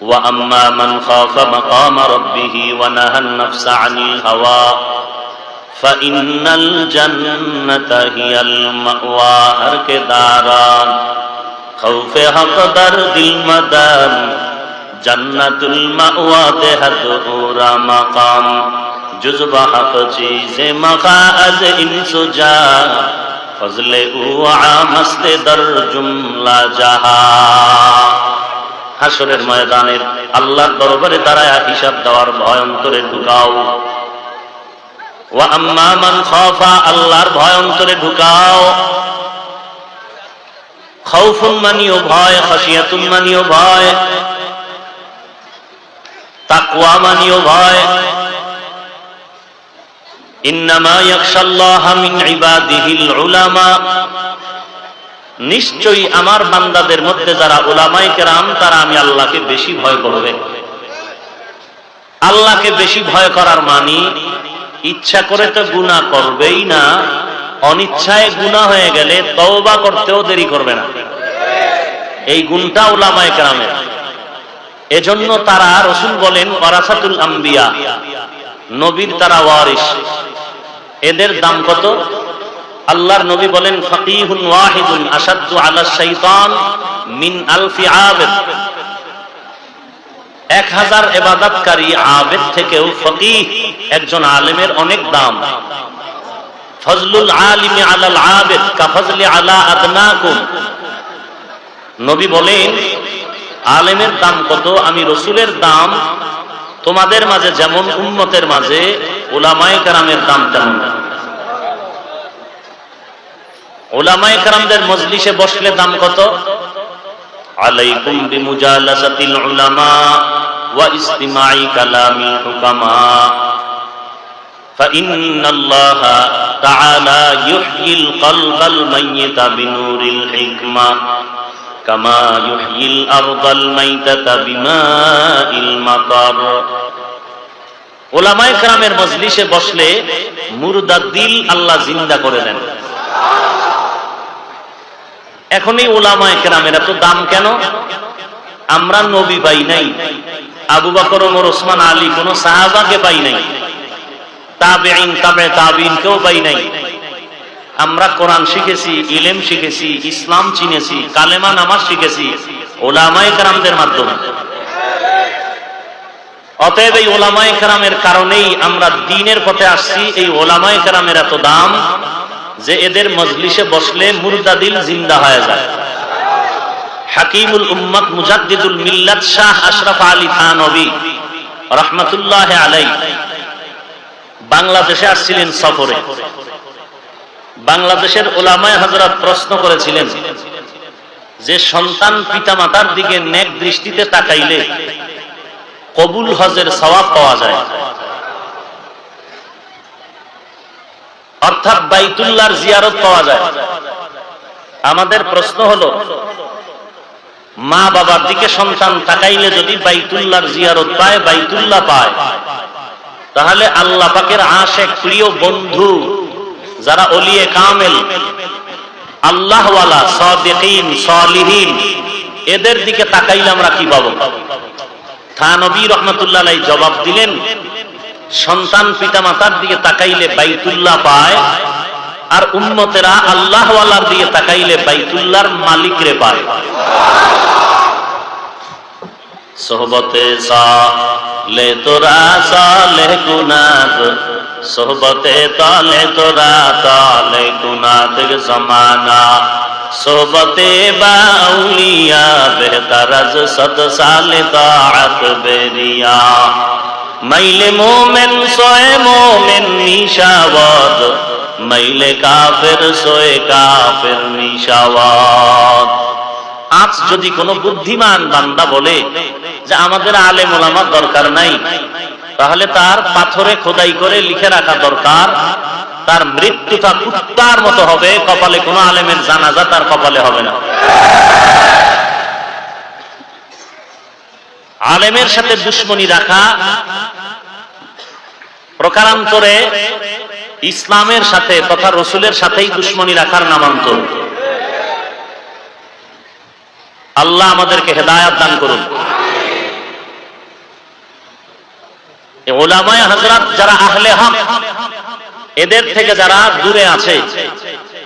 وأما من خاف مقام ربه ونهى النفس عن الهوى فإن الجنة هي المأوى هر کے داران خوف حق در دل مدام جنت المأوى دہت أورا مقام. جزب حق چیز مخاز انسو جا فضل أو عامست در جملہ جہا. হাসরের ময়দানের আল্লাহর দরবারে দাঁড়ায় হিসাব দেওয়ার ভয় ঢুকাও। আল্লাহর ভয় ঢুকাও। খাউফুন মানিও ভয়, খাশিয়াতুন মানিও ভয়। তাকওয়া মানিও ভয়। ইন্নামা ইয়াখশাল্লাহ মিন ইবাদিহিল উলামা। নিশ্চয়ই আমার বান্দাদের মধ্যে যারা ওলামাই কেরাম, তারা আমি আল্লাহকে বেশি ভয় করবে। আল্লাহকে বেশি ভয় করার মানি, ইচ্ছা করে তো গুণা করবেই না, অনিচ্ছায় গুণা হয়ে গেলে তওবা করতেও দেরি করবে না। এই গুণটা ওলামায় কেরামের। এজন্য তারা রসুল বলেন, ওয়ারাসাতুল আম্বিয়া, নবীর তারা ওয়ারিস এদের দাম কত? আল্লাহর নবী বলেন ফকিহুন ওয়াহিদুন আসাদু আলা শাইতান মিন আলফি আবেদ। এক হাজার এবাদাতকারী আবেদ থেকেও ফকিহ, একজন আলেমের অনেক দাম। ফজলুল আলিমি আলাল আবেদ কাফজলি আলা আদনাকুম। নবী বলেন, আলেমের দাম কত, আমি রসুলের দাম, তোমাদের মাঝে যেমন উম্মতের মাঝে ওলামায়ে কারামের দাম তেমন। ওলামায়ে কারামদের মজলিসে বসলে দাম কত আলাইকুম বিমুজালাসাতিল উলামা ওয়া ইস্তিমাই কালামিল হুকামা فإن الله تعالى يحيي القلب الميت بنور الحكمة كما يحيي الأرض الميتة بماء المطر ওলামায়ে কেরামের মজলিসে বসলে মুর্দা দিল আল্লাহ জিন্দা করে দেন এখন এই ওলামায় কেরামের এত দাম কেন? আমরা নবী পাই নাই। আবু বকর, ওমর, ওসমান, আলী, কোন সাহাবাকে পাই নাই। পাই নাই। আমরা কোরআন শিখেছি, ইলেম শিখেছি, ইসলাম চিনেছি, কালেমা, নামাজ শিখেছি ওলামায়ে কেরামদের মাধ্যমে। অতএব এই ওলামায়ে কেরামের কারণেই আমরা দিনের পথে আসছি, এই ওলামায় কারামের এত দাম। যে এদের মজলিসে বসলে মুরদাদিল জিন্দা হয়ে যায়। হাকিমুল উম্মত মুজাদ্দিদুল মিল্লাত শাহ আশরাফ আলী থানবী রহমতুল্লাহ আলাই বাংলাদেশে আসছিলেন সফরে। বাংলাদেশের ওলামায় হজরত প্রশ্ন করেছিলেন, যে সন্তান পিতামাতার দিকে নেক দৃষ্টিতে তাকাইলে কবুল হজের সওয়াব পাওয়া যায়। অর্থাৎ বাইতুল্লাহর জিয়ারত পাওয়া যায়। আমাদের প্রশ্ন হলো মা বাবার দিকে সন্তান তাকাইলে যদি বাইতুল্লাহর জিয়ারত পায়, বাইতুল্লাহ পায়। তাহলে আল্লাহ পাকের আশেক প্রিয় বন্ধু যারা অলিয়ে কামেল, আল্লাহওয়ালা সলিহীন, এদের দিকে তাকাইলে আমরা কি পাবো? থানবী রহমতুল্লাহ জবাব দিলেন সন্তান পিতা মাতার দিকে তাকাইলে বাইতুল্লাহ পায়, আর উন্মতেরা আল্লাহওয়ালার দিকে তাকাইলে বাইতুল্লাহর মালিকরে পায়। সোহবতে বাউলিয়া বেহতার সদ সালে তাআত বেরিয়া। মাইলে মোমেন, সোয়ে মোমেন নিশাবাদ মাইলে কাফের, সোয়ে কাফের নিশাওয়াদ আজ যদি কোনো বুদ্ধিমান বান্দা বলে যে আমাদের আলেম ওলামার দরকার নাই, তাহলে তার পাথরে খোদাই করে লিখে রাখা দরকার, তার মৃত্যুটা কুত্তার মতো হবে, কপালে কোনো আলেমের জানাজা তার কপালে হবে না। আলেমের সাথে দুশ্মনী রাখা, প্রকারান্তরে ইসলামের সাথে তথা রসুলের সাথেই দুশ্মনী রাখার নামান্তর। আল্লাহ আমাদেরকে হেদায়াত দান করুন। ওলামায় হাজরাত যারা আহলে হক, এদের থেকে যারা দূরে আছে,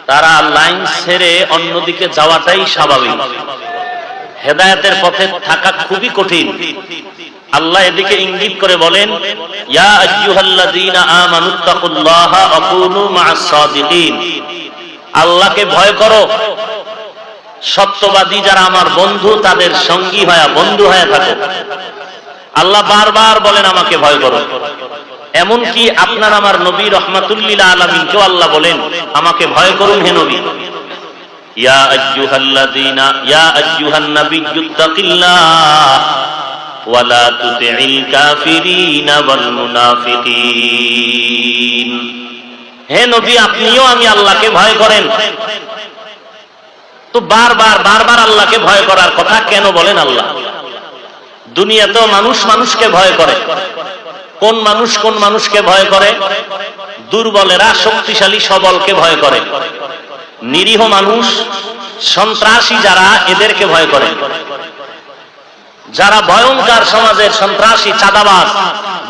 তারা লাইন ছেড়ে অন্যদিকে যাওয়াটাই স্বাভাবিক। হেদায়েতের পথে থাকা খুবই কঠিন। আল্লাহ এদিকে ইঙ্গিত করে বলেন আল্লাহকে ভয় করো। সত্যবাদী যারা আমার বন্ধু, তাদের সঙ্গী হয়ে, বন্ধু হয়ে থাকো। আল্লাহ বারবার বলেন, আমাকে ভয় করো। এমনকি আপনার আমার নবী রহমাতুল্লিল আলমিনকেও আল্লাহ বলেন, আমাকে ভয় করুন হে নবী। ইয়া হে নবী, আপনিও আমি আল্লাহকে ভয় করেন। তো বারবার বারবার আল্লাহকে ভয় করার কথা কেন বলেন আল্লাহ? দুনিয়াতেও মানুষ মানুষকে ভয় করে। কোন মানুষ কোন মানুষকে ভয় করে? দুর্বলেরা শক্তিশালী সবলকে ভয় করে। নিরীহ মানুষ, সন্ত্রাসী যারা, এদেরকে ভয় করে। যারা ভয়ঙ্কর সমাজের সন্ত্রাসী, চাঁদাবাজ,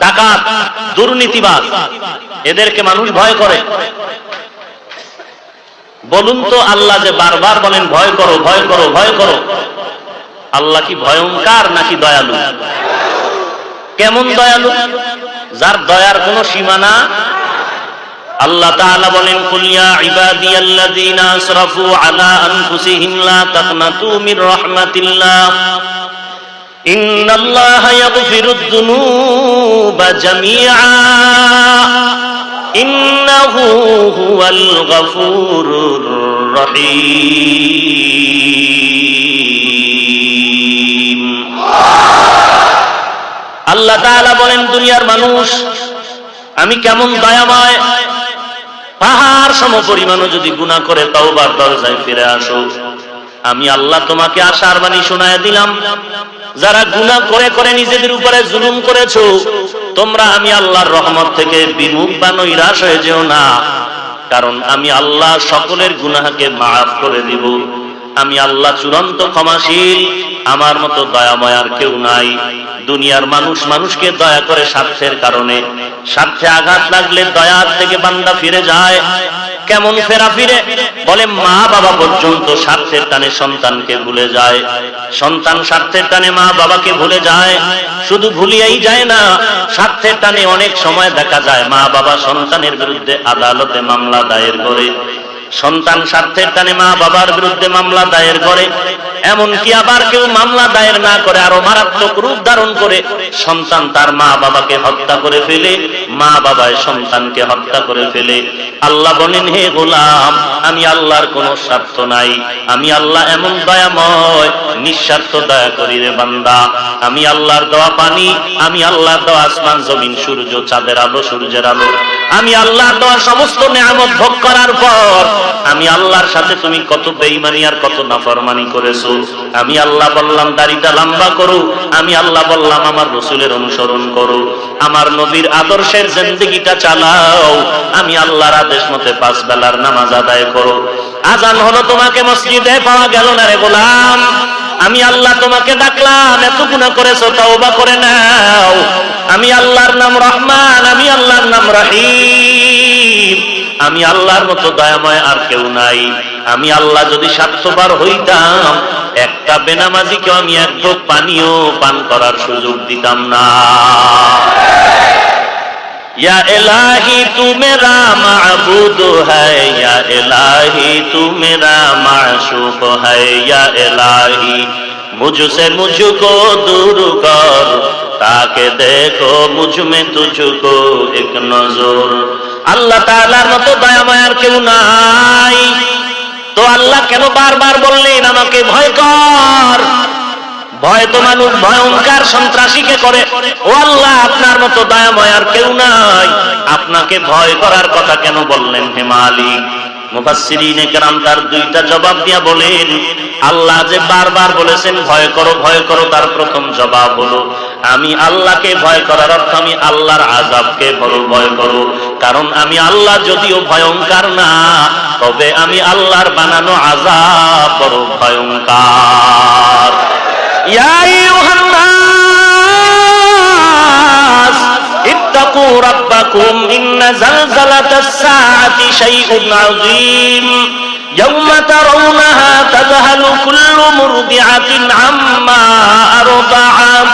ডাকাত, দুর্নীতিবাজ, এদেরকে মানুষ ভয় করে। বলুন তো আল্লাহ যে বারবার বলেন, ভয় করো ভয় করো ভয় করো। আল্লাহ কি ভয়ঙ্কর নাকি দয়ালু? কেমন দয়ালু? যার দয়ার কোনো সীমানা আল্লাহ তাআলা বলেন, কুল ইয়া ইবাদিয়াল্লাযীনা আসরাফু আলা আনফুসিহিম লা তাকনাতু মির রাহমাতিল্লাহ। ইন্নাল্লাহা ইয়াগফিরুদ যুনুবা জামিআ। ইন্নাহু হুয়াল গফুরুর রহিম। আল্লাহ তাআলা বলেন, দুনিয়ার মানুষ, আমি কেমন দয়াময় পাহাড় সম পরিমাণও যদি গুণা করে তাও বার দরজায় ফিরে আসো। আমি আল্লাহ তোমাকে আশার বাণী শোনায় দিলাম। যারা গুণা করে করে নিজেদের উপরে জুলুম করেছ, তোমরা আমি আল্লাহর রহমত থেকে বিমুখ বা নৈরাশ হয়ে যেও না। কারণ আমি আল্লাহ সকলের গুনাহকে মাফ করে দিব। আমি আল্লাহ চূড়ান্ত ক্ষমাশীল। আমার মতো দয়াময় আর কেউ নাই। দুনিয়ার মানুষ মানুষকে দয়া করে স্বার্থের কারণে। স্বার্থে আঘাত লাগলে দয়ার থেকে বান্দা ফিরে যায়। কেমন ফেরা ফিরে? বলে মা বাবা পর্যন্ত স্বার্থের টানে সন্তানকে ভুলে যায়। সন্তান স্বার্থের টানে মা বাবাকে ভুলে যায়। শুধু ভুলিয়াই যায় না, স্বার্থের টানে অনেক সময় দেখা যায় মা বাবা সন্তানের বিরুদ্ধে আদালতে মামলা দায়ের করে। সন্তান স্বার্থের টানে মা বাবার বিরুদ্ধে মামলা দায়ের করে। এমনকি আবার কেউ মামলা দায়ের না করে, আরও মারাত্মক রূপ ধারণ করে, সন্তান তার মা বাবাকে হত্যা করে ফেলে, মা বাবায় সন্তানকে হত্যা করে ফেলে। আল্লাহ বলেন, হে গোলাম, আমি আল্লাহর কোনো স্বার্থ নাই। আমি আল্লাহ এমন দয়াময়, নিঃস্বার্থ দয়া করি রে বান্দা। আমি আল্লাহর দেওয়া পানি, আমি আল্লাহর দেওয়া আসমান, জমিন, সূর্য, চাঁদের আলো, সূর্যের আলো। আমি আল্লাহর দেওয়া সমস্ত নিয়ামত ভোগ করার পর, আমি আল্লাহর সাথে তুমি কত বেইমানি আর কত নাফরমানি করেছ। আমি আল্লাহ বললাম, দাড়িটা লম্বা করো। আমি আল্লাহ বললাম, আমার রসুলের অনুসরণ করো। আমার নবীর আদর্শের জিন্দগিটা চালাও। আমি আল্লাহর আদেশ মতে পাঁচ বেলার নামাজ আদায় করো। আজান হলো তোমাকে মসজিদে পাওয়া গেল না রে গোলাম। আমি আল্লাহ তোমাকে ডাকলাম, এত গুণা করেছ, তওবা করে নাও। আমি আল্লাহর নাম রহমান, আমি আল্লাহর নাম রহিম। আমি আল্লাহর মতো দয়াময় আর কেউ নাই। আমি আল্লাহ যদি স্বার্থবার হইতাম একটা বেনামাজিকে আমি এক ভোগ পান করার সুযোগ দিতাম না। এলাহি, তুমে মাহুদ হ্যাঁ এলাহি, তুমে মাসুক হ্যাঁ এলাহি, মুঝসে মুঝুকো দূর কর, তাকে দেখো মুঝমে তুঝুকো এক নজর। আল্লাহ তালার মতো দয়া মায়ার কেউ নাই। তো আল্লাহ কেন বারবার বললে আমাকে ভয় কর। ভয় তো মানুষ ভয়ঙ্কার সন্ত্রাসীকে করে। ও আল্লাহ, আপনার মতো দয়াময় আর কেউ নাই। আপনাকে ভয় করার কথা কেন বললেন হে মালিক? তার দুইটা জবাব দিয়া বলেন, আল্লাহ যে বারবার বলেছেন, ভয় করো ভয় করো, তার প্রথম জবাব হলো, আমি আল্লাহকে ভয় করার অর্থ আমি আল্লাহর আজাবকে বড় ভয় করো। কারণ আমি আল্লাহ যদিও ভয়ঙ্কর না, তবে আমি আল্লাহর বানানো আজাব বড় ভয়ঙ্কর। واتقوا ربكم إن زلزلة الساعة شيء عظيم يوم ترونها تذهل كل مرضعة عما أرضعت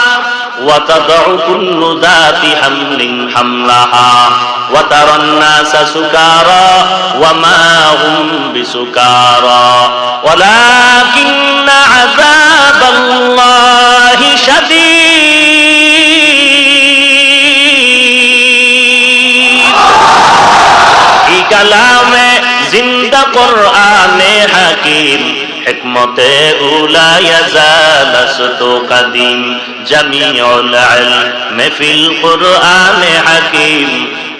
وتضع كل ذات حمل حملها وترى الناس سكارى وما هم بسكارى ولكن عذاب الله شديد কালামে জিন্দা কোরআনে হাকিম হিকমতে উলা ইয়াজালাসতু কাদিম জামিউল ইলম ফিল কোরআনে হাকিম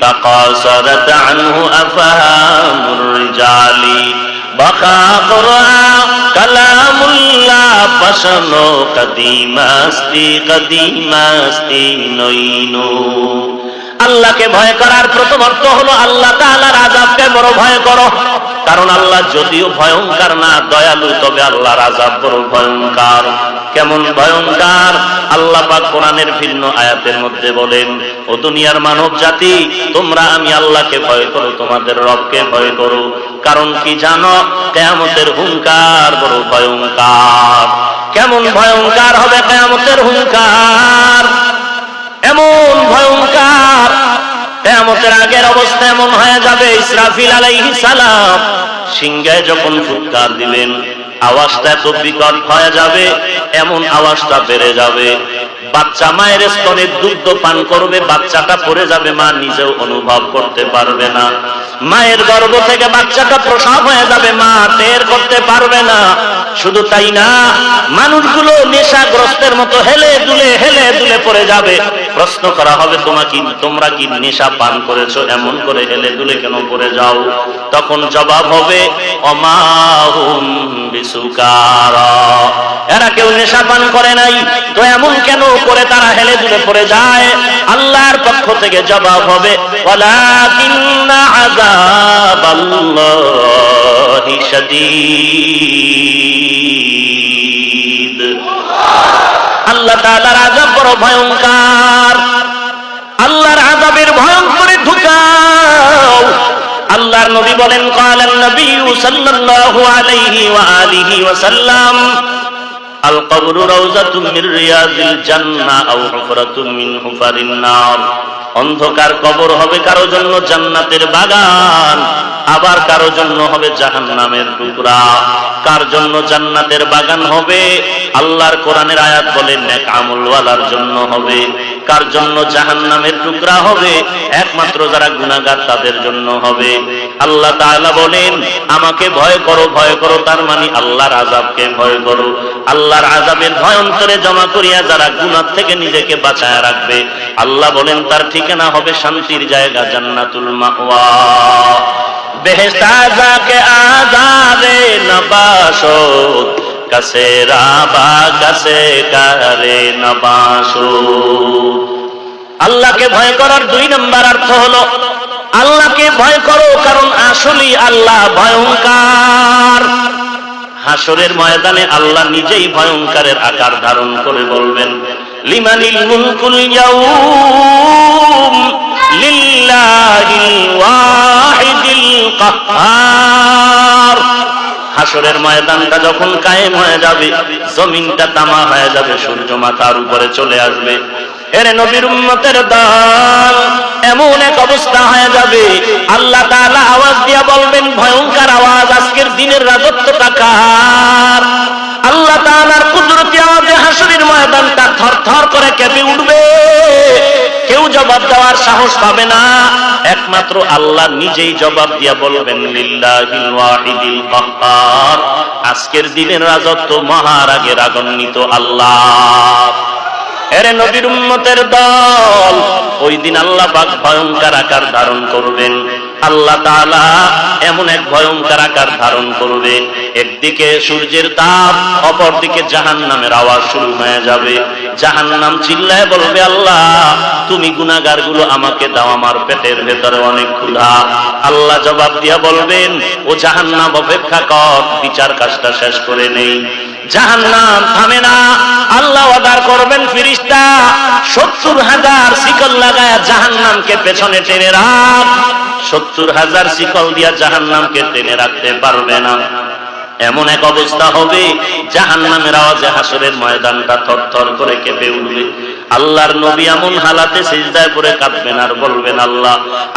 تقاصرت عنه أفهام الرجال بقى قرآن كلام الله بشنو قديم استی قديم استی নইনো আল্লাহকে ভয় করার প্রথম অর্থ হলো আল্লাহ তাআলার আযাবকে বড় ভয় করো। কারণ আল্লাহ যদিও ভয়ঙ্কর না, দয়ালু, তবে আল্লাহর আযাব বড় ভয়ঙ্কর। কেমন ভয়ঙ্কর? আল্লাহ পাক কোরআনের ভিন্ন আয়াতের মধ্যে বলেন, ও দুনিয়ার মানব জাতি, তোমরা আমি আল্লাহকে ভয় করো, তোমাদের রবকে ভয় করো। কারণ কি জানো? কেয়ামতের হুঙ্কার বড় ভয়ঙ্কর। কেমন ভয়ঙ্কর হবে কেয়ামতের হুঙ্কার এমন ভয়ঙ্কর কেয়ামতের আগের অবস্থা এমন হয়ে যাবে, ইসরাফিল আলাইহিস সালাম। সিংহায় যখন ফুৎকার দিবেন আওয়াজটা এত বিকট হয়ে যাবে, এমন আওয়াজটা বেড়ে যাবে। বাচ্চা মায়ের স্তনে দুগ্ধ পান করবে, বাচ্চাটা পড়ে যাবে, মা নিজেও অনুভব করতে পারবে না। মায়ের গর্ভ থেকে বাচ্চাটা প্রসব হয়ে যাবে, মা টের করতে পারবে না। শুধু তাই না, মানুষগুলো নেশাগ্রস্তের মতো হেলে দুলে হেলে দুলে পড়ে যাবে। প্রশ্ন করা হবে, তোমা কি তোমরা কি নেশা পান করেছ? এমন করে হেলে দুলে কেন পড়ে যাও? তখন জবাব হবে এরা কেউ নেশা পান করে নাই, তো এমন কেন করে তারা হেলে দুলে পড়ে যায়? আল্লাহর পক্ষ থেকে জবাব হবে, ওয়ালাকিন্না আযাবাল্লাহি। শাদীদ। আল্লাহ তাআলার আযাব বড় ভয়ঙ্কর আল্লাহর আযাবের ভয়ঙ্করে ঢুকাও। আল্লাহর নবী বলেন, কালান নবী সাল্লাল্লাহু আলাইহি ওয়া আলিহি ওয়া কবরু রাউজাতুম মির রিয়াজিল জান্নাহ আও হুফরাতুম মিন হুফারিন নার অন্ধকার কবর হবে কারও জন্য জান্নাতের বাগান, আবার কারও জন্য হবে জাহান্নামের টুকরা। কার জন্য জান্নাতের বাগান হবে? আল্লাহর কোরআনের আয়াত বলে, নেক আমলওয়ালার জন্য হবে। কার জন্য জাহান্নামের টুকরা হবে? একমাত্র যারা গুনাহগার তাদের জন্য হবে। আল্লাহ তাআলা বলেন, আমাকে ভয় করো ভয় করো, তার মানে আল্লাহর আযাবকে ভয় করো। আল্লাহর আযাবের ভয় জমা করিয়া যারা গুনাহ থেকে নিজেকে বাঁচায় রাখবে, আল্লাহ বলেন, তার ঠিকানা হবে শান্তির জায়গা, জান্নাতুল মাওয়া। বেহেশতা যাকে নবাসত, কাছে রাবা, কাছে কারে নবাসত। আল্লাহকে ভয় করার দুই নম্বর অর্থ হলো, আল্লাহকে ভয় করো, কারণ আসলেই আল্লাহ ভয়ঙ্কর। হাসরের ময়দানে আল্লাহ নিজেই ভয়ঙ্করের আকার ধারণ করে বলবেন, লিমানিল মুলকুল ইয়াউম লিল্লাহিল ওয়াহিদিল কাহ্হার হাসরের ময়দানটা যখন কায়েম হয়ে যাবে, জমিনটা তামা হয়ে যাবে সূর্য মাথার উপরে চলে আসবে। এরে নবীর উম্মতের দল এমন এক অবস্থা হয়ে যাবে। আল্লাহ তাআলা আওয়াজ দিয়া বলবেন, ভয়ঙ্কর আওয়াজ, আজকের দিনের রাজত্বটা কার? আল্লাহ তাআলার কুদরতি আওয়াজে হাসরের ময়দানটা থরথর করে কেঁপে উঠবে। কেউ জবাব দেওয়ার সাহস পাবে না। একমাত্র আল্লাহ নিজেই জবাব দিয়া বলবেন, লিল্লাহিল আজকের দিনের রাজত্ব মহারাগের রাগান্বিত আল্লাহ। এরে নবীর উম্মতের দল, ওই দিন আল্লাহ পাক ভয়ঙ্কর আকার ধারণ করবেন। আল্লাহ তাআলা এমন এক ভয়ঙ্কর আকার ধারণ করবে। একদিকে সূর্যের তাপ, অপরদিকে জাহান্নামের আওয়াজ শুরু হয়ে যাবে। জাহান্নাম চিল্লায় বলবে, আল্লাহ, তুমি গুলো আমাকে দাও, আমার পেটের ভেতরে অনেক ক্ষুধা। আল্লাহ জবাব দিয়া বলবেন, ও জাহান্নাম, অপেক্ষা কর, বিচার কাজটা শেষ করে নেই। জাহান্নাম থামে না। আল্লাহ আদার করবেন ফিরিস্তা। সত্তর হাজার শিকল লাগায় জাহান্নামকে পেছনে টেনে রাখ। সত্তর হাজার শিকল দিয়া জাহান্নামকে টেনে রাখতে পারবে না। এমন এক অবস্থা হবে জাহান নামের আওয়াজে হাসরের ময়দানটা থরথর করে কেঁপে উঠবে। আল্লাহর নবী এমন হালাতে সিজদায় পরে কাঁদবেন আর বলবেন, আল্লাহ,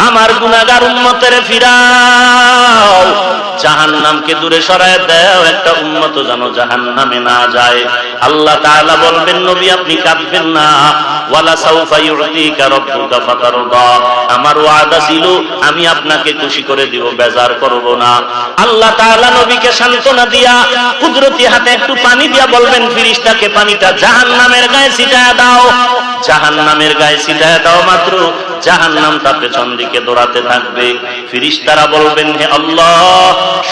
আমার গুনাহগার উম্মতের ফিরাও। জাহান নামকে দূরে সরায় দেও, একটা উন্মত যেন জাহান নামে না যায়। আল্লাহ তাআলা বলবেন, নবী, আপনি কাঁদবেন না। ওয়ালা সাউফা ইউতিকা রাব্বুকা ফাতারদা। আমার ওয়াদা ছিল, আমি আপনাকে খুশি করে দিব, বেজার করব না। আল্লাহ তাআলা নবীকে সান্ত্বনা দিয়া, কুদরতি হাতে একটু পানি দিয়া বলবেন, ফিরিস্তাকে পানিটা জাহান্নামের গায়ে ছিটায় দাও। now. জাহান্নামের গায়ে ছিটায় দাও মাত্র, জাহান্নামটা পেছন দিকে দৌড়াতে থাকবে। ফিরিস্তারা বলবেন, হে আল্লাহ,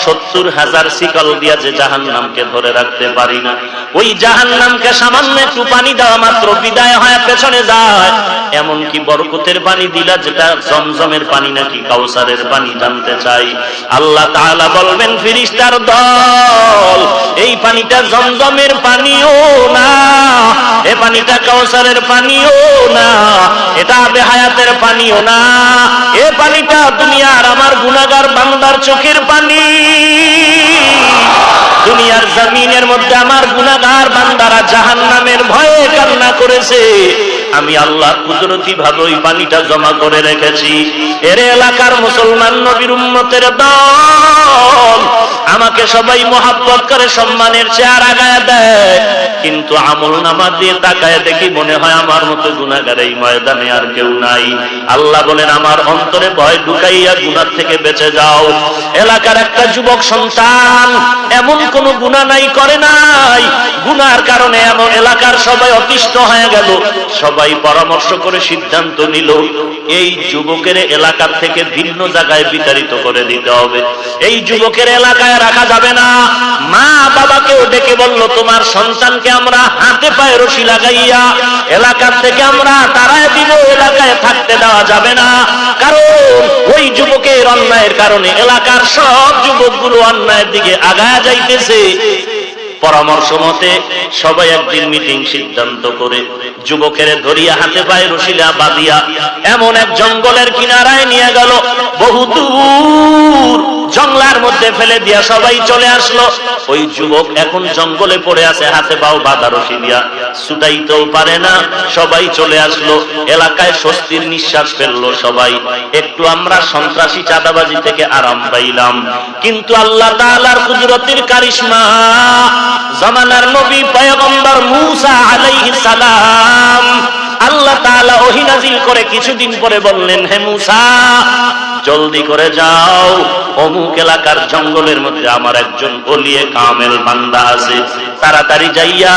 সত্তর হাজার শিকল দিয়া যে জাহান্নামকে ধরে রাখতে পারি না, ওই জাহান্নামকে সামান্য একটু পানি দেওয়া মাত্র, বিদায় হয় পেছনে যায়। এমন কি বরকতের পানি দিলা যেটা জমজমের পানি নাকি কাউসারের পানি জানতে চাই। আল্লাহ তাআলা বলবেন, ফিরিস্তার দল, এই পানিটা জমজমের পানিও না, এ পানিটা কাউসারের পানিও না, এটা বেহায়াতের পানিও না। এ পানিটা দুনিয়ার আমার গুণাগার বান্দার চোখের পানি। দুনিয়ার জমিনের মধ্যে আমার গুণাগার বান্দারা জাহান নামের ভয়ে কান্না করেছে। আমি আল্লাহ কুদরতি ভাবে ওই পানিটা জমা করে রেখেছি। এর এলাকার মুসলমান নবীর উম্মতের দল, আমাকে সবাই মোহাব্বত করে সম্মানের চেয়ার আগায় দেয়। কিন্তু আমল নামা দিয়ে তাকায় দেখি মনে হয় আমার মতো গুণাগার এই ময়দানে আর কেউ নাই। আল্লাহ বলেন, আমার অন্তরে ভয় ঢুকাইয়া গুনার থেকে বেঁচে যাও। এলাকার একটা যুবক সন্তান এমন কোন গুণা নাই, করে নাই। গুনার কারণে এমন এলাকার সবাই অতিষ্ঠ হয়ে গেল। সবাই পরামর্শ করে সিদ্ধান্ত নিল, এই যুবকের এলাকার থেকে ভিন্ন জায়গায় বিতাড়িত করে দিতে হবে। এই যুবকের এলাকায় রাখা যাবে না। মা বাবাকেও ডেকে বলল, তোমার সন্তানকে আমরা হাতে পায়ে রশি লাগাইয়া এলাকার থেকে আমরা তারায় দিব, এলাকায় থাকতে দেওয়া যাবে না। কারণ ওই যুবকের অন্যায়ের কারণে এলাকার সব যুবকগুলো অন্যায়ের দিকে আগায় যাইতেছে। পরামর্শ মতে সবাই একদিন মিটিং সিদ্ধান্ত করে, যুবকের ধরিয়া হাতে পায়ে রশিলা বাঁধিয়া এমন এক জঙ্গলের কিনারায় নিয়ে গেল, বহু দূর। জঙ্গলার মধ্যে ফেলে দিয়া সবাই চলে আসলো। ওই যুবক এখন জঙ্গলে পড়ে আছে, হাতে পাও বাঁধা রশি দিয়া। ছুটাইতেও পারে না, সবাই চলে আসলো। এলাকায় স্বস্তির নিঃশ্বাস ফেলল সবাই। একটু আমরা সন্ত্রাসী চাঁদাবাজি থেকে আরাম পাইলাম। কিন্তু আল্লাহ তাআলার কুদরতের কারিশমা, জামানার নবী পয়গম্বর মূসা আলাইহিস সালাম আল্লাহ তালা ওহী নাজিল করে কিছুদিন পরে বললেন, হে মুসা, জলদি করে যাও। অমুক এলাকার জঙ্গলের মধ্যে আমার একজন বলিয়ে কামেল বান্দা আছে। তাড়াতাড়ি যাইয়া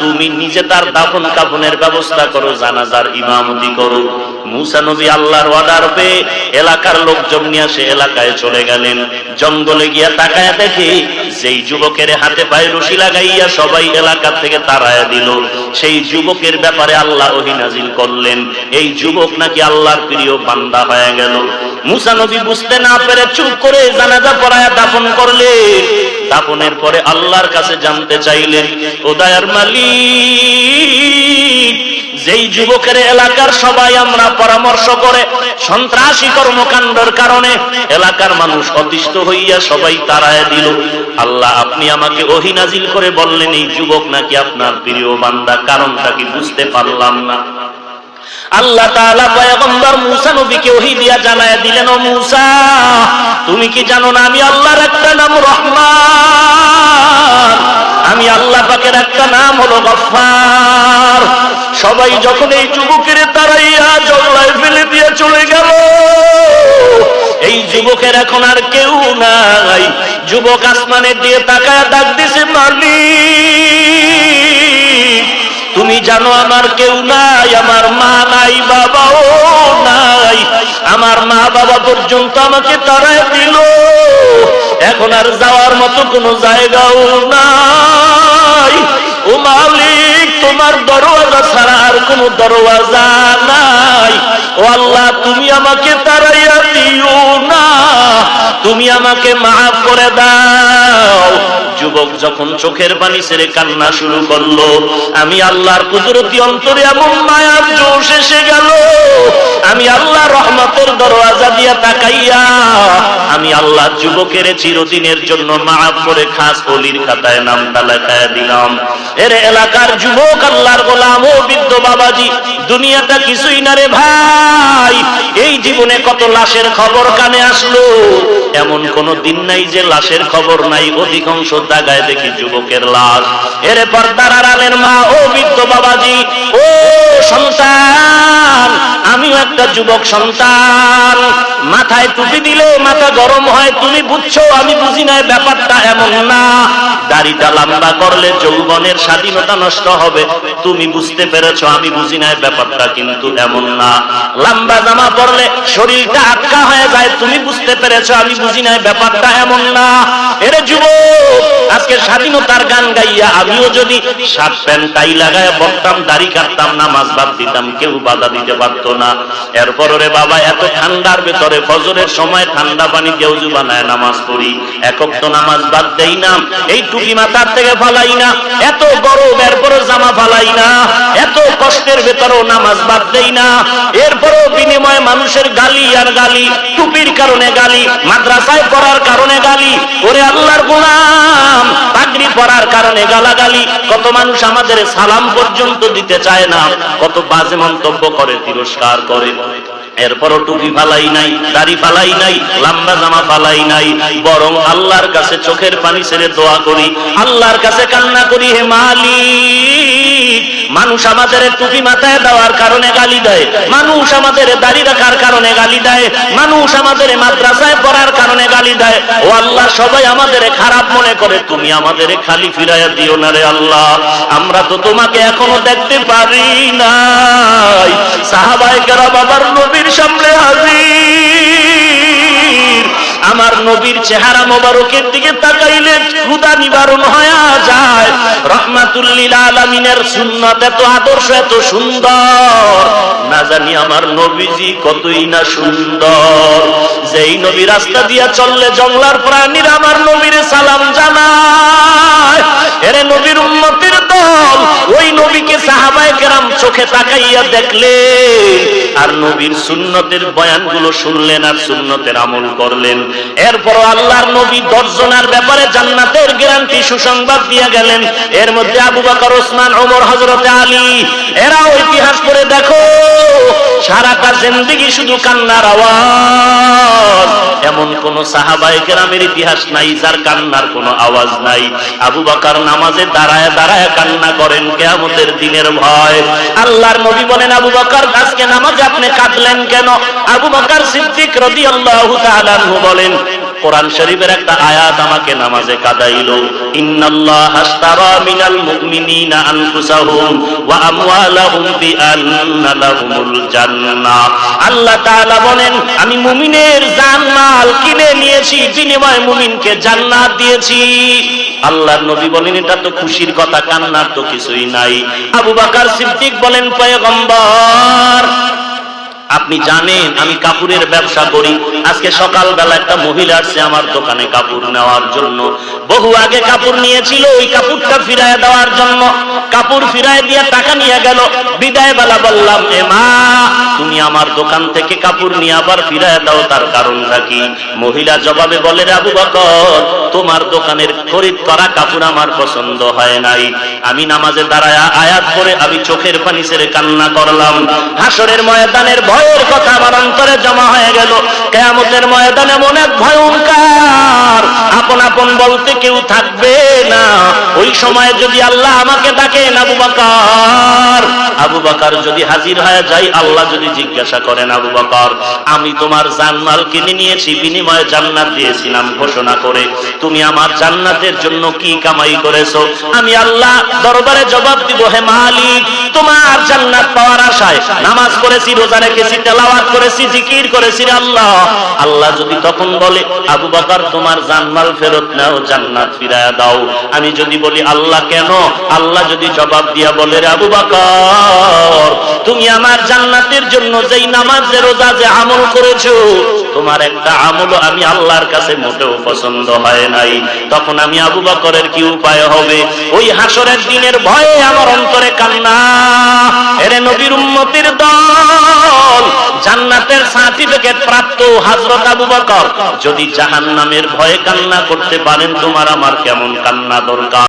তুমি নিজে তার দাফন কাফনের ব্যবস্থা করো, জানাজার ইমামতি করো। মুসা নবী আল্লাহর অর্ডার পেয়ে এলাকার লোকজন নিয়ে সে এলাকায় চলে গেলেন। জঙ্গলে গিয়া তাকায় দেখে যেই যুবকের হাতে পায়ে রশি লাগাইয়া সবাই এলাকা থেকে তাড়ায় দিল। সেই যুবকের ব্যাপারে আল্লাহ নাজিল করলেন। এই যুবক নাকি আল্লাহর প্রিয় বান্দা হয়ে গেল। মুসা নবী বুঝতে না পেরে চুপ করে জানাজা পড়ায় দাফন করলেন। দাফনের পরে আল্লাহর কাছে জানতে চাইলেন ও দয়ার মালিক, যেই যুবকের এলাকার সবাই আমরা পরামর্শ করে সন্ত্রাসী কর্মকাণ্ডের কারণে এলাকার মানুষ অতিষ্ঠ হইয়া সবাই তাড়ায় দিল। আল্লাহ, আপনি আমাকে অহিনাজিল করে বললেন, এই যুবক নাকি আপনার প্রিয় বান্দা, কারণটা কি বুঝতে পারলাম না? আল্লাহ তাআলা পয়গম্বর মুসা নবীকে ওহী দিয়া জানায় দিলেন, ও মুসা, তুমি কি জানো না আমি আল্লাহর একটা নাম রহমান? আমি আল্লাহ পাকের একটা নাম হলো গফফার। সবাই যখন এই যুবকের তারাইয়া জল্লায় ফেলে দিয়ে চলে গেল, এই যুবকের এখন আর কেউ নাই। যুবক আসমানের দিয়ে তাকায় ডাক দিছে, মালিক, তুমি জানো আমার কেউ নাই, আমার মা নাই, বাবাও নাই। আমার মা বাবা পর্যন্ত আমাকে তারায় দিল। এখন আর যাওয়ার মতো কোনো জায়গাও দরওয়াজা ছাড়া আর কোন দরওয়াজা নাই। ও আল্লাহ, তুমি আমাকে তারাইয়া দিও না। তুমি আমাকে মাফ করে দাও। যুবক যখন চোখের পানি ছেড়ে কান্না শুরু করল, আমি আল্লাহর কুদরতি অন্তরে এমন মায়ার জোশ এসে গেল। আমি আল্লাহ রহমতের দরওয়াজা দিয়া তাকাইয়া, আমি আল্লাহ যুবকের চিরদিনের জন্য মাফ করে খাস অলির খাতায় নামটা লেখায় দিলাম। এর এলাকার যুবক আল্লাহর গোলাম ও বৃদ্ধ বাবাজি, দুনিয়াটা কিছুই না রে ভাই, এই জীবনে কত লাশের খবর কানে আসলো? এমন কোন দিন নাই যে লাশের খবর নাই, অধিকাংশ জায়গায় দেখি যুবকের লাশ। এর পর্দার আড়ালের মা ও বৃদ্ধ বাবাজি ও সন্তান আমিও একটা যুবক সন্তান। মাথায় টুপি দিলে মাথা গরম হয়, তুমি বুঝছ, আমি বুঝি না, ব্যাপারটা এমন না। দাড়িটা লম্বা করলে যৌবনের স্বাধীনতা নষ্ট হবে। তুমি বুঝতে পেরেছ, আমি বুঝি না, ব্যাপারটা কিন্তু এমন না। লম্বা জামা পরলে শরীরটা আটকা হয়ে যায়, তুমি বুঝতে পেরেছ, আমি বুঝি না, ব্যাপারটা এমন না। এরে যুবক, আজকে স্বাধীনতার গান গাইয়া আমিও যদি শার্ট প্যান্ট টাই লাগায় পড়তাম দাড়ি কাটতাম, নামাজ বাদ দিতাম, কেউ বাধা দিতে পারতো না। এরপর রে বাবা, এত ঠান্ডার ভেতরে ফজরের সময় ঠান্ডা পানি কেউ বানায় নামাজ পড়ি একক তো নামাজ বাদ দেই না, এই টুপি মাথার থেকে ফালাই না, এত গরম এরপরে জামা ফালাই না, এত কষ্টের ভেতরেও নামাজ বাদ দেই না। এরপরও বিনিময়ে মানুষের গালি আর গালি, টুপির কারণে গালি, মাদ্রাসায় পড়ার কারণে গালি, ওরে আল্লাহর গোলাম, পাগড়ি পড়ার কারণে গালাগালি, কত মানুষ আমাদের সালাম পর্যন্ত দিতে চায় না, কত বাজে মন্তব্য করে, তিরস্কার করে। এরপরও টুপি ফালাই নাই, দাড়ি ফালাই নাই, লম্বা জামা ফালাই নাই, বরং আল্লাহর কাছে চোখের পানি ছেড়ে দোয়া করি, আল্লাহর কাছে কান্না করি, হে মালিক, মানুষ আমাদের টুপি মাথায় দেওয়ার কারণে গালি দেয়, মানুষ আমাদের দাড়ি রাখার কারণে গালি দেয়, মানুষ আমাদের মাদ্রাসায় পড়ার কারণে গালি দেয়, ও আল্লাহ সবাই আমাদের খারাপ মনে করে, তুমি আমাদের খালি ফিরাইয়া দিও না রে আল্লাহ, আমরা তো তোমাকে এখনও দেখতে পারি নাই সাহাবাই কেরা বাবার সামনে হাজির। আমার নবীর চেহারা মোবারকের দিকে তাকাইলে ক্ষুদা নিবারণ হয়ে যায়। রহমাতুল্লিল আলমিনের সুন্নত এত আদর্শ, এত সুন্দর। না জানি আমার নবীজি কতই না সুন্দর। যেই নবী রাস্তা দিয়া চললে জঙ্গলার প্রাণীর আমার নবীর সালাম জানায়। এরে নবীর উন্নতির দল, ওই নবীকে সাহাবায় কেরাম চোখে তাকাইয়া দেখলে, আর নবীর সুন্নতের বয়ানগুলো শুনলেন আর সুন্নতের আমল করলেন। এরপর আল্লাহর নবী দর্শনার ব্যাপারে জান্নাতের গ্যারান্টি সুসংবাদ দিয়ে গেলেন। এর মধ্যে আবু বকর, ওসমান, ওমর হজরতে আলী, এরাও ইতিহাস করে দেখো, সারাটা জিন্দিগি শুধু কান্নার আওয়াজ। এমন কোন সাহাবায়ে কেরামের ইতিহাস নাই, যার কান্নার কোনো আওয়াজ নাই। আবু বাকার নামাজে দাঁড়ায় দাঁড়ায় কান্না করেন কেমতের দিনের ভয়। আল্লাহর নবী বলেন, আবু বকর, আজকে নামাজে আপনি কাঁদলেন কেন? আবু বাকার সিদ্দিক রাদিয়াল্লাহু তাআলা বলেন কোরআন শরীফের একটা আয়াত আমাকে নামাজে কাদাইলো। ইন্নাল্লাহ মিনাল মুমিনিনা আনফুসাহুম ওয়া আমওয়ালাহুম জান্নাহ আল্লাহ তাআলা বলেন, আমি মুমিনের কিনে নিয়েছি, বিনিময়ে মুমিনকে জান্নাত দিয়েছি। আল্লাহর নবী বলেন, এটা তো খুশির কথা, কান্নার তো কিছুই নাই। আবু বকর সিদ্দিক বলেন, পয়গম্বর আপনি জানেন, আমি কাপড়ের ব্যবসা করি। আজকে সকালবেলা একটা মহিলা আসছে আমার দোকানে কাপড় নেওয়ার জন্য। বহু আগে কাপড় নিয়েছিল, ওই কাপড়টা ফিরায় দেওয়ার জন্য। কাপড় ফিরায় দিয়ে টাকা নিয়ে গেল। বিদায় বেলা বললাম, এ মা, তুমি আমার দোকান থেকে কাপড় নিয়ে আবার ফিরায় দাও, তার কারণটা কি? মহিলা জবাবে বলে রে আবু বকর, তোমার দোকানের খরিদ করা কাপড় আমার পছন্দ হয় নাই। আমি নামাজে দাঁড়ায় আয়াত করে আমি চোখের পানি ছেড়ে কান্না করলাম। হাসরের ময়দানের ভয়ের কথা আমার অন্তরে জমা হয়ে গেল। কেয়ামতের ময়দানে মনে ভয়ঙ্কর আপন আপন বলতে কেউ থাকবে না। ওই সময় যদি আল্লাহ আমাকে ডাকেন আবু বাকার আবু বাকার যদি হাজির হয়ে যাই আল্লাহ যদি জিজ্ঞাসা করেন, আবু বাকার, আমি তোমার জান্নাল কিনে নিয়েছি, বিনিময়ে জান্নাত দিয়েছিলাম, ঘোষণা করে। তুমি আমার জান্নাতের জন্য কি কামাই করেছ? আমি আল্লাহ দরবারে জবাব দিব, হে মালিক, তোমার জান্নাত পাওয়ার আশায় নামাজ করেছি রোজা রেখেছি তেলাওয়াত করেছি, জিকির করেছি আল্লাহ। আল্লাহ যদি তখন বলে, আবু বাকার, তোমার জানমাল ফেরত নাও, জান্নাত ফিরায়া দাও। আমি যদি বলি, আল্লাহ কেন? আল্লাহ যদি জবাব দিয়া বলে আবু বাকার, তুমি আমার জান্নাতের জন্য যেই নামাজ রোজা, যে আমল করেছ তোমার একটা আমল আমি আল্লাহর কাছে মোটেও পছন্দ হয় নাই। তখন আমি আবু বকরের কি উপায় হবে? ওই হাসরের দিনের ভয়ে আমার অন্তরে কান্না। এরে নবীর উম্মতির দল, জান্নাতের সার্টিফিকেট প্রাপ্ত হাজরত আবু বকর, যদি জাহান্নামের ভয়ে কান্না করতে পারেন, তোমার আমার কেমন কান্না দরকার?